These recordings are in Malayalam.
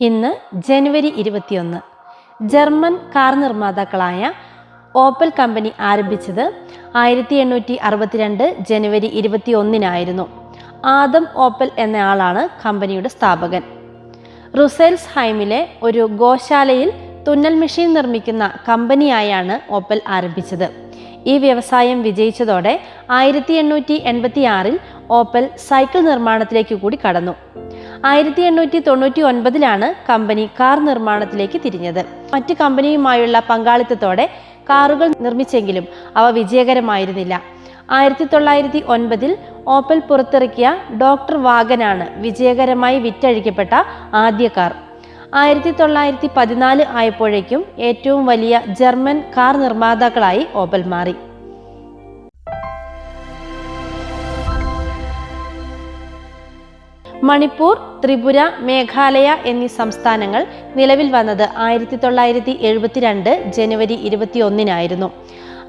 ഇന്ന് ജനുവരി ഇരുപത്തിയൊന്ന്. ജർമ്മൻ കാർ നിർമ്മാതാക്കളായ ഓപ്പൽ കമ്പനി ആരംഭിച്ചത് ആയിരത്തി എണ്ണൂറ്റി അറുപത്തിരണ്ട് ജനുവരി ഇരുപത്തി ഒന്നിനായിരുന്നു ആദം ഓപ്പൽ എന്നയാളാണ് കമ്പനിയുടെ സ്ഥാപകൻ. റുസെൽസ് ഹൈമിലെ ഒരു ഗോശാലയിൽ തുന്നൽ മെഷീൻ നിർമ്മിക്കുന്ന കമ്പനിയായാണ് ഓപ്പൽ ആരംഭിച്ചത്. ഈ വ്യവസായം വിജയിച്ചതോടെ ആയിരത്തി എണ്ണൂറ്റി എൺപത്തി ആറിൽ ഓപ്പൽ സൈക്കിൾ നിർമ്മാണത്തിലേക്ക് കൂടി കടന്നു. ആയിരത്തി എണ്ണൂറ്റി തൊണ്ണൂറ്റി ഒൻപതിലാണ് കമ്പനി കാർ നിർമ്മാണത്തിലേക്ക് തിരിഞ്ഞത്. മറ്റ് കമ്പനിയുമായുള്ള പങ്കാളിത്തത്തോടെ കാറുകൾ നിർമ്മിച്ചെങ്കിലും അവ വിജയകരമായിരുന്നില്ല. ആയിരത്തി തൊള്ളായിരത്തി ഒൻപതിൽ ഓപ്പൽ പുറത്തിറക്കിയ ഡോക്ടർ വാഗനാണ് വിജയകരമായി വിറ്റഴിക്കപ്പെട്ട ആദ്യ കാർ. ആയിരത്തി തൊള്ളായിരത്തി പതിനാല് ആയപ്പോഴേക്കും ഏറ്റവും വലിയ ജർമ്മൻ കാർ നിർമ്മാതാക്കളായി ഓപ്പൽ മാറി. മണിപ്പൂർ ത്രിപുര മേഘാലയ എന്നീ സംസ്ഥാനങ്ങൾ നിലവിൽ വന്നത് ആയിരത്തി തൊള്ളായിരത്തി എഴുപത്തിരണ്ട് ജനുവരി ഇരുപത്തി ഒന്നിനായിരുന്നു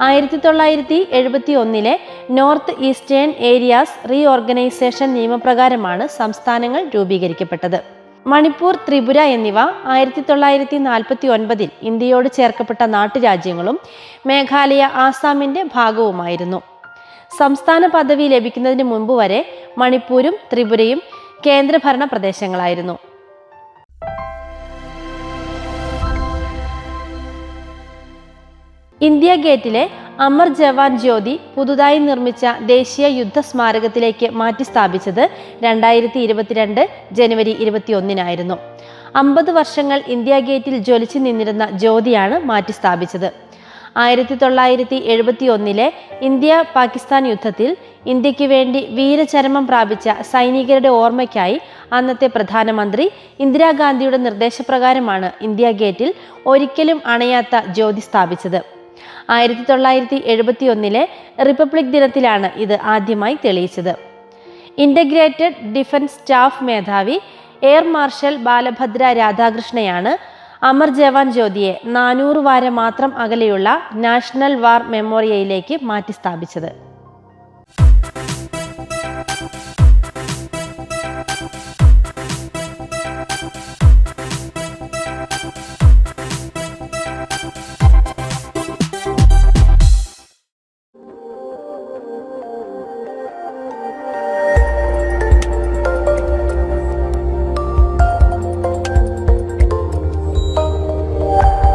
ആയിരത്തി തൊള്ളായിരത്തി എഴുപത്തി ഒന്നിലെ north eastern areas reorganisation നിയമപ്രകാരമാണ് സംസ്ഥാനങ്ങൾ രൂപീകരിക്കപ്പെട്ടത്. മണിപ്പൂർ ത്രിപുര എന്നിവ ആയിരത്തി തൊള്ളായിരത്തി നാൽപ്പത്തി ഒൻപതിൽ ഇന്ത്യയോട് ചേർക്കപ്പെട്ട നാട്ടുരാജ്യങ്ങളും മേഘാലയ ആസാമിന്റെ ഭാഗവുമായിരുന്നു. സംസ്ഥാന പദവി ലഭിക്കുന്നതിന് മുമ്പ് വരെ മണിപ്പൂരും ത്രിപുരയും കേന്ദ്രഭരണ പ്രദേശങ്ങളായിരുന്നു. ഇന്ത്യ ഗേറ്റിലെ അമർ ജവാൻ ജ്യോതി പുതുതായി നിർമ്മിച്ച ദേശീയ യുദ്ധ സ്മാരകത്തിലേക്ക് മാറ്റി സ്ഥാപിച്ചത് രണ്ടായിരത്തി ഇരുപത്തിരണ്ട് ജനുവരി ഇരുപത്തിയൊന്നിനായിരുന്നു. അമ്പത് വർഷങ്ങൾ ഇന്ത്യ ഗേറ്റിൽ ജ്വലിച്ചു നിന്നിരുന്ന ജ്യോതിയാണ് മാറ്റി സ്ഥാപിച്ചത്. ആയിരത്തി തൊള്ളായിരത്തി എഴുപത്തി ഒന്നിലെ ഇന്ത്യ പാകിസ്ഥാൻ യുദ്ധത്തിൽ ഇന്ത്യയ്ക്ക് വേണ്ടി വീരചരമം പ്രാപിച്ച സൈനികരുടെ ഓർമ്മയ്ക്കായി അന്നത്തെ പ്രധാനമന്ത്രി ഇന്ദിരാഗാന്ധിയുടെ നിർദ്ദേശപ്രകാരമാണ് ഇന്ത്യ ഗേറ്റിൽ ഒരിക്കലും അണയാത്ത ജ്യോതി സ്ഥാപിച്ചത്. ആയിരത്തി തൊള്ളായിരത്തി എഴുപത്തി ഒന്നിലെ റിപ്പബ്ലിക് ദിനത്തിലാണ് ഇത് ആദ്യമായി തെളിയിച്ചത്. ഇന്റഗ്രേറ്റഡ് ഡിഫൻസ് സ്റ്റാഫ് മേധാവി എയർ മാർഷൽ ബാലഭദ്ര രാധാകൃഷ്ണയാണ് അമർ ജവാൻ ജ്യോതിയെ നാനൂറ് വാര മാത്രം അകലെയുള്ള നാഷണൽ വാർ മെമ്മോറിയയിലേക്ക് മാറ്റി സ്ഥാപിച്ചത്